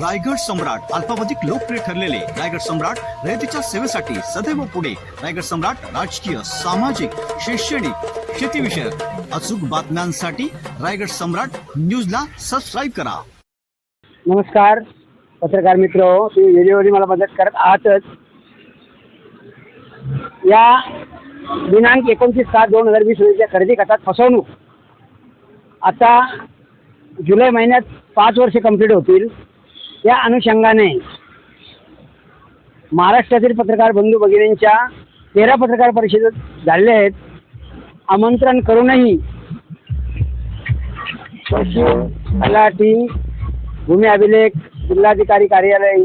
रायगड सम्राट अल्पावधिक लोकप्रिय ठरलेले रायगड सम्राट रयतेच्या सेवेसाठी सदैव पुढे. रायगड सम्राट राजकीय सामाजिक शैक्षणिक शेतीविषयक अचूक बातम्यांसाठी रायगड सम्राट न्यूजला सबस्क्राईब करा. नमस्कार पत्रकार मित्र हो, तुम्ही व्हिडिओवरती मला मदत करत आहातच. या दिनांक एकोणतीस सात दोन हजार वीस रोजीच्या खरेदी खतात फसवणूक. आता जुलै महिन्यात पाच वर्ष कंप्लीट होतील. या अनुषंगाने महाराष्ट्रातील पत्रकार बंधू भगिनींच्या तेरा पत्रकार परिषदेत झालेल्या आहेत. आमंत्रण करूनही तलाठी भूमी अभिलेख जिल्हाधिकारी कार्यालय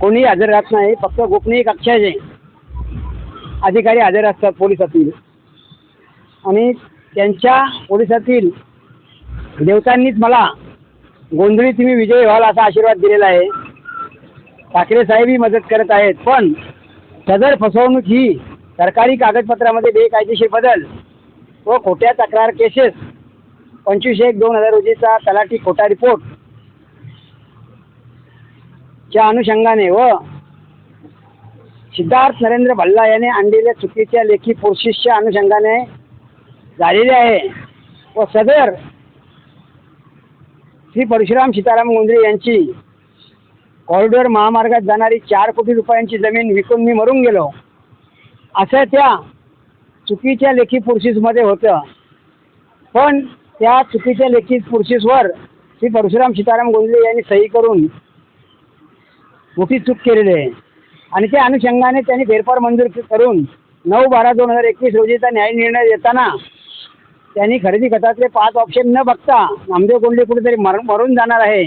कोणीही हजर राहत नाही फक्त गोपनीय कक्षाचे अधिकारी हजर असतात पोलिसातील. आणि त्यांच्या पोलिसातील देवतांनीच मला गोंधळी तुम्ही विजयी व्हाल असा आशीर्वाद दिलेला आहे. ठाकरे साहेबही मदत करत आहेत पण सदर फसवणूक ही सरकारी कागदपत्रामध्ये बेकायदेशीर बदल व खोट्या तक्रार केसेस पंचवीस एक दोन हजार रोजीचा तलाठी खोटा रिपोर्ट च्या अनुषंगाने व सिद्धार्थ नरेंद्र भल्ला याने आणलेल्या चुकीच्या लेखी फोर्सेसच्या अनुषंगाने झालेले आहे. व सदर श्री परशुराम सीताराम गोंधळे यांची कॉरिडॉर महामार्गात जाणारी चार कोटी रुपयांची जमीन विकून मी मरून गेलो. असं त्या चुकीच्या लेखी पुरुषीसमध्ये होतं. पण त्या चुकीच्या लेखी पुरुषीसवर श्री परशुराम सीताराम गोंदले यांनी सही करून मोठी चूक केलेली आहे. आणि त्या अनुषंगाने त्यांनी फेरफार मंजूर करून नऊ बारा दोन हजार एकवीस रोजीचा न्याय निर्णय देताना त्यांनी खरेदी गटातले पाच ऑप्शन न बघता नामदेव गोंडले कुठेतरी मर मरून जाणार आहे.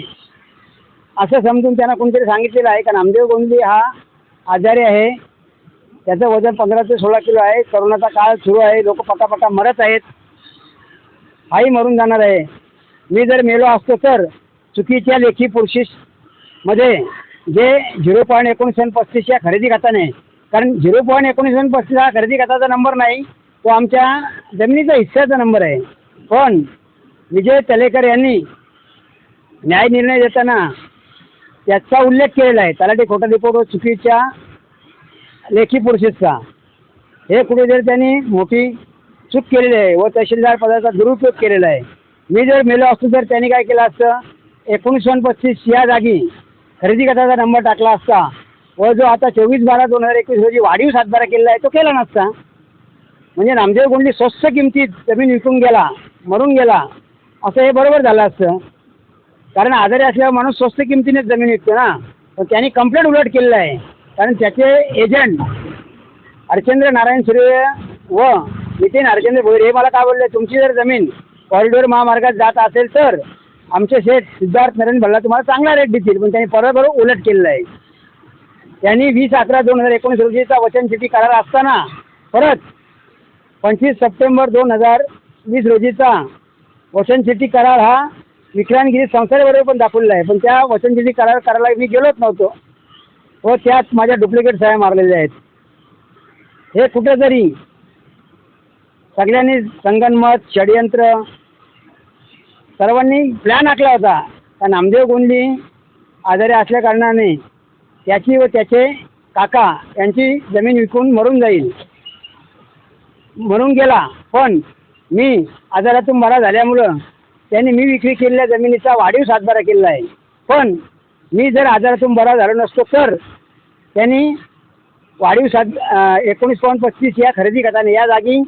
असं समजून त्यांना कोणीतरी सांगितलेलं आहे का? नामदेव गोंडले हा आजारी आहे. त्याचं वजन पंधरा ते सोळा किलो आहे. करोनाचा काळ सुरू आहे. लोक पटापटा मरत आहेत. हाही मरून जाणार आहे. मी जर मेलो असतो तर चुकीच्या लेखी मध्ये जे झिरो पॉईंट एकोणीस पस्तीस या खरेदी खाताने कारण झिरो पॉईंट एकोणीस पस्तीस हा खरेदी खाताचा नंबर नाही तो आमच्या जमिनीचा हिस्साचा नंबर आहे. पण विजय तलेकर यांनी न्याय निर्णय देताना त्याचा उल्लेख केलेला आहे. तलाठी खोटा रिपोर्ट व चुकीच्या लेखी प्रोसेसचा हे कुठेतरी त्यांनी मोठी चूक केलेली आहे व तहसीलदार पदाचा दुरुपयोग केलेला आहे. मी जर मेलो असतो तर त्यांनी काय केलं असतं? एकोणीसशे पस्तीस या जागी खरेदी गटाचा नंबर टाकला असता व जो आता चोवीस बारा दोन हजार एकवीस रोजी वाढीव सातबारा केलेला आहे तो केला नसता. म्हणजे नामदेव गोंडली स्वस्त किमतीत जमीन विकून गेला मरून गेला असं हे बरोबर झालं असतं. कारण आजारी असल्यावर माणूस स्वस्त किमतीनेच जमीन विकतो ना. पण त्यांनी कंप्लेंट उलट केलेलं आहे. कारण त्याचे एजंट हरचंद्र नारायण सूर्य व नितीन हरचंद्र भोईर हे मला काय बोलले तुमची जर जमीन कॉरिडॉर महामार्गात जात असेल तर आमचे शेठ सिद्धार्थ नरेंद्र भल्ला तुम्हाला चांगला रेट देतील. पण त्यांनी परत बरोबर उलट केलेलं आहे. त्यांनी वीस अकरा दोन हजार एकोणीस रोजीचा वचनचिठी करार असताना परत पंचवीस सप्टेंबर दोन हजार वीस रोजीचा वचनचिठी करार हा विक्रांतगिरी संस्थेबरोबर पण दाखवलेला आहे. पण त्या वचनचिठी करार करायला मी गेलोच नव्हतो. व त्यात माझ्या डुप्लिकेट सह्या मारलेल्या आहेत. हे कुठेतरी सगळ्यांनी संगनमत षडयंत्र सर्वांनी प्लॅन आखला होता. का नामदेव गोंडली आजारी असल्या कारणाने त्याची व त्याचे काका यांची जमीन विकून मरून जाईल. म्हणून गेला. पण मी आजारातून बरा झाल्यामुळं त्यांनी मी विक्री केलेल्या जमिनीचा वाढीव सातबारा केलेला आहे. पण मी जर आजारातून बरा झालो नसतो तर त्यांनी वाढीव सात एकोणीस पॉईंट पस्तीस या खरेदी गटाने या जागी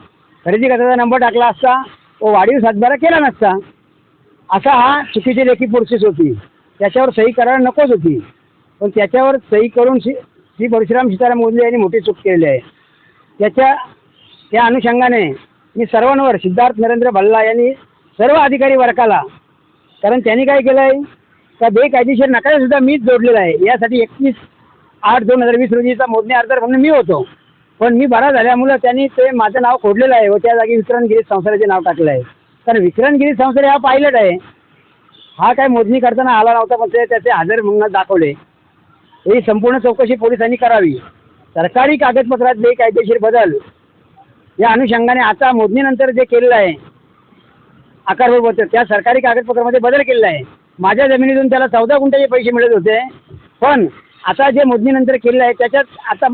खरेदी खताचा नंबर टाकला असता व वाढीव सातबारा केला नसता असा हा चुकीची लेखी प्रोसेस होती. त्याच्यावर सही करायला नकोच होती. पण त्याच्यावर सही करून श्री श्री परशुराम सीताराम मोदले यांनी मोठी चूक केलेली आहे. त्याच्या त्या अनुषंगाने मी सर्वांवर सिद्धार्थ नरेंद्र भल्ला यांनी सर्व अधिकारी वर्गाला कारण त्यांनी काय केलं आहे का बेकायदेशीर नकारा सुद्धा मीच जोडलेला आहे. यासाठी एकवीस आठ दोन हजार वीस रोजीचा मोजणी अर्ज म्हणून मी होतो. पण मी बरा झाल्यामुळं त्यांनी ते माझं नाव खोडलेलं आहे व त्या जागी विक्रांतगिरी संसाराचे नाव टाकलं आहे. कारण विक्रांतगिरी संसार हा पायलट आहे. हा काय मोजणी करताना आला नव्हता पण ते त्याचे हजर म्हणून दाखवले. ही संपूर्ण चौकशी पोलिसांनी करावी. सरकारी कागदपत्रात बेकायदेशीर बदल या अनुषंगाने आता मोजणीनंतर जे केलेलं आहे आकारबरोबर त्या सरकारी कागदपत्रामध्ये बदल केलेला आहे. माझ्या जमिनीतून त्याला चौदा गुंठ्याचे पैसे मिळत होते. पण आता जे मोदीनंतर केलेलं आहे त्याच्यात आता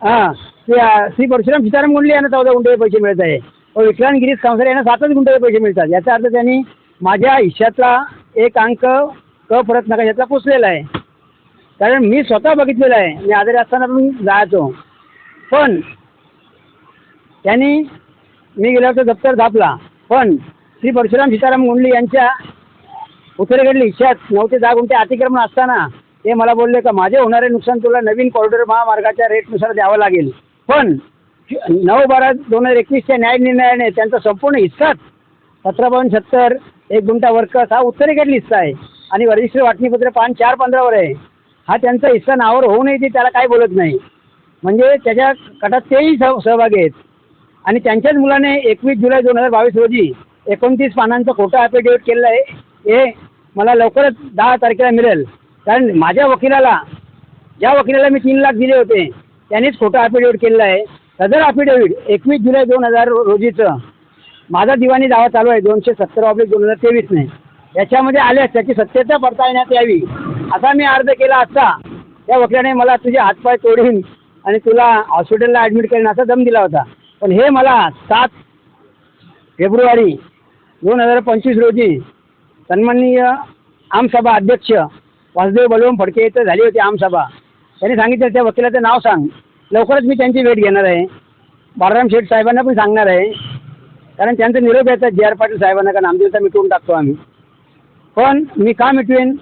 हां ते श्री परशुराम सीताराम गुंडले यांना चौदा गुंठ्याचे पैसे मिळत आहे. व विक्रांत गिरीश कांसरे यांना सातच गुंठ्याचे पैसे मिळतात. याचा अर्थ त्यांनी माझ्या हिश्श्यातला एक अंक क परत नकाशातला पुसलेला आहे. कारण मी स्वतः बघितलेलं आहे. मी आजारी असताना पण जायचो. पण त्यांनी मी गेल्यावर तो दप्तर झापला पण श्री परशुराम सीताराम गुंडली यांच्या उत्तरेकडली इच्छात नऊ ते दहा गुंठे अतिक्रमण असताना ते मला बोलले का माझे होणारे नुकसान तुला नवीन कॉरिडॉर महामार्गाच्या रेटनुसार द्यावं लागेल. पण नऊ बारा दोन हजार एकवीसच्या न्याय निर्णयाने त्यांचा संपूर्ण हिस्साच सतरा पॉईंट सत्तर एक गुंठा वर्कस हा उत्तरेकडली हिस्सा आहे. आणि वरिष्ठ वाटणीपत्र पान चार पंधरावर आहे. हा त्यांचा हिस्सा नावावर नये ते त्याला काय बोलत नाही. म्हणजे त्याच्या कटात तेही सह सहभागी आहेत. आणि त्यांच्याच मुलाने एकवीस जुलै दोन हजार बावीस रोजी एकोणतीस पानांचं खोटं ॲफिडेविट केलेलं आहे. हे मला लवकरच दहा तारखेला मिळेल. कारण माझ्या वकिलाला ज्या वकिलाला मी तीन लाख दिले होते त्यांनीच खोटं ॲफिडेविट केलेलं आहे. सदर ॲफिडेविट एकवीस जुलै दोन हजार रोजीचं. माझा दिवाणी दावा चालू आहे दोनशे सत्तर ऑब्लिक दोन हजार तेवीसने. याच्यामध्ये आल्यास त्याची सत्यता पडताळण्यात यावी. असा मी अर्ज केला असता त्या वकिलाने मला तुझे हातपाय तोडीन आणि तुला हॉस्पिटलला ॲडमिट करेन असा दम दिला होता. पण हे मला सात फेब्रुवारी दोन हजार पंचवीस रोजी सन्माननीय आमसभा अध्यक्ष वासुदेव बलवंत फडके इथं झाली होती आमसभा. त्यांनी सांगितलं त्या वकिलाचं नाव सांग. लवकरच मी त्यांची भेट घेणार आहे. बाळराम शेठ साहेबांना पण सांगणार आहे. कारण त्यांचा निरोप येतात जी आर पाटील साहेबांना का नामदेवचा मिटवून टाकतो आम्ही. पण मी का मिटवेन?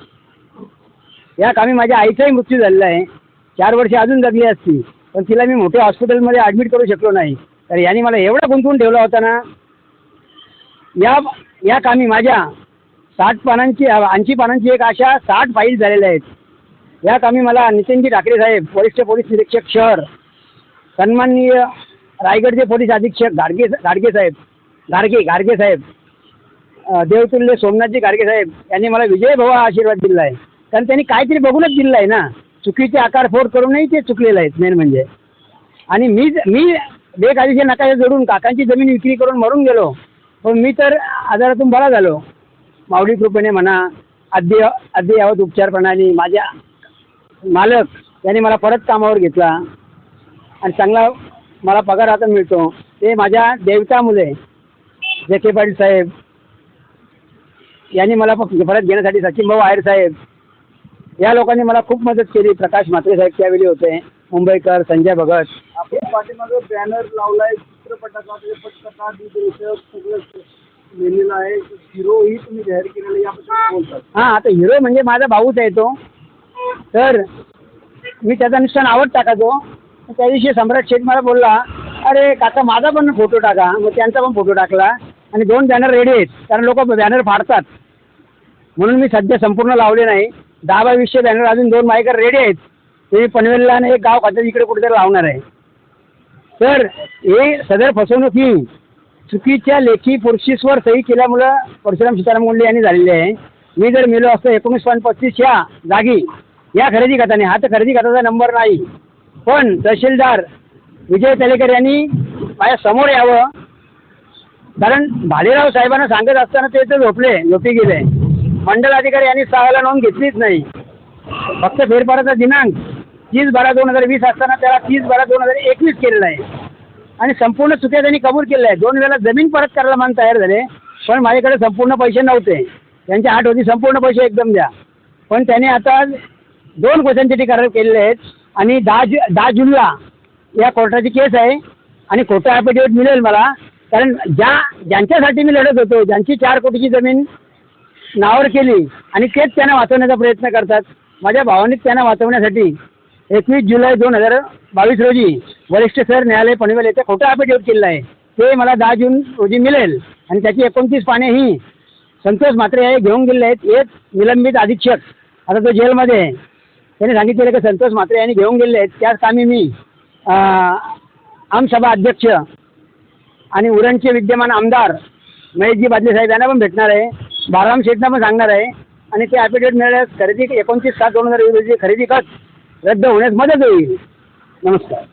या कामी माझ्या आईचाही मृत्यू झालेला आहे. चार वर्षे अजून जगली असती. पण तिला मी मोठ्या हॉस्पिटलमध्ये ॲडमिट करू शकलो नाही. तर यांनी मला एवढा गुंतवून ठेवला होता ना या या कामी माझ्या साठ पानांची ऐंशी पानांची एक अशा साठ फाईल झालेल्या आहेत. या कामी मला नितीनजी ठाकरे साहेब वरिष्ठ पोलीस निरीक्षक शहर सन्माननीय रायगडचे पोलीस अधीक्षक गाडगे गाडगे साहेब गाडगे गाडगे साहेब देवतुल्य सोमनाथजी गाडगे साहेब यांनी मला विजय भवा आशीर्वाद दिला आहे. कारण त्यांनी काहीतरी बघूनच दिला आहे ना चुकीचे आकार फोड करूनही ते चुकलेले आहेत मेन म्हणजे. आणि मी मी बेकायदेशीर नकाशा जोडून काकांची जमीन विक्री करून मरून गेलो. पण मी तर आजारातून बरा झालो. माऊली कृपेने म्हणा अद्य अद्ययावत उपचार प्रणाली माझ्या मालक यांनी मला परत कामावर घेतला. आणि चांगला मला पगार आता मिळतो. ते माझ्या देवता मुले जे के पाटील साहेब यांनी मला परत घेण्यासाठी सचिन भाऊ आहेर साहेब या लोकांनी मला खूप मदत केली. प्रकाश म्हात्रे साहेब त्यावेळी होते. मुंबईकर संजय भगत. आपण पाठीमागं बॅनर लावलाय चित्रपटाचा त्याचे पटकथा दिग्दर्शक सगळं लिहिलेलं आहे. तुम्ही जाहीर केलेलं याबद्दल बोलतात? हां आता हिरो म्हणजे माझा भाऊच आहे तो. तर मी त्याचा नुसतं नावच टाकायचो. त्या दिवशी सम्राट शेठ मला बोलला अरे काका माझा पण फोटो टाका. मग त्यांचा पण फोटो टाकला. आणि दोन बॅनर रेडी आहेत कारण लोक बॅनर फाडतात. म्हणून मी सध्या संपूर्ण लावले नाही. दहा बाय वीसशे बॅनर अजून दोन मायकर रेडी आहेत. ते पनवेलला आणि एक गाव खात्यात इकडे कुठेतरी लावणार आहे. तर हे सदर फसवणूक ही चुकीच्या लेखी पुरुषीसवर सही केल्यामुळं परशुराम सीताराम मुंडे यांनी झालेली आहे. मी जर मेलो असतो एकोणीस पॉईंट पस्तीस या जागी या खरेदी खात्याने हा तर खरेदी खात्याचा नंबर नाही. पण तहसीलदार विजय तेलेकर यांनी माझ्यासमोर यावं. कारण भालेराव साहेबांना सांगत असताना ते तर झोपले झोपी गेले. मंडल अधिकारी यांनी सहाला नोंद घेतलीच नाही. फक्त फेरफाराचा दिनांक. तीस बारा दोन हजार वीस असताना त्याला तीस बारा दोन हजार एकवीस केलेला आहे. आणि संपूर्ण चुक्या त्यांनी कबूल केलेल्या आहे दोन वेळेला जमीन परत करायला मान तयार झाले पण माझ्याकडे संपूर्ण पैसे नव्हते. त्यांच्या आठ होती संपूर्ण पैसे एकदम द्या. पण त्याने आता दोन क्वेश्चनसाठी करार केलेले आहेत. आणि दहा जु दहा जूनला या कोर्टाची केस आहे. आणि खोटं ॲफिडेविट मिळेल मला. कारण ज्या ज्यांच्यासाठी मी लढत होतो ज्यांची चार कोटीची जमीन नावावर केली आणि तेच त्यांना वाचवण्याचा प्रयत्न करतात. माझ्या भावाने त्यांना वाचवण्यासाठी एकवीस जुलै दोन हजार बावीस रोजी वरिष्ठ सर न्यायालय पनवेल येथे खोटं ॲफिडेविट केलेलं आहे. ते मला दहा जून रोजी मिळेल आणि त्याची एकोणतीस पाने ही संतोष म्हात्रे हे घेऊन गेलेले आहेत. एक निलंबित अधीक्षक आता तो जेलमध्ये आहे. त्यांनी सांगितलेलं की संतोष म्हात्रे यांनी घेऊन गेलेले आहेत. त्याच कामी मी आमसभा अध्यक्ष आणि उरणचे विद्यमान आमदार महेशजी बादले साहेब यांना पण भेटणार आहे. बाराम शेठना पण सांगणार आहे. आणि ते ॲफिडेविट मिळाल्यास खरेदी एकोणतीस सात दोन हजार रोजी खरेदी खत रद्द होण्यास मदत होईल नमस्कार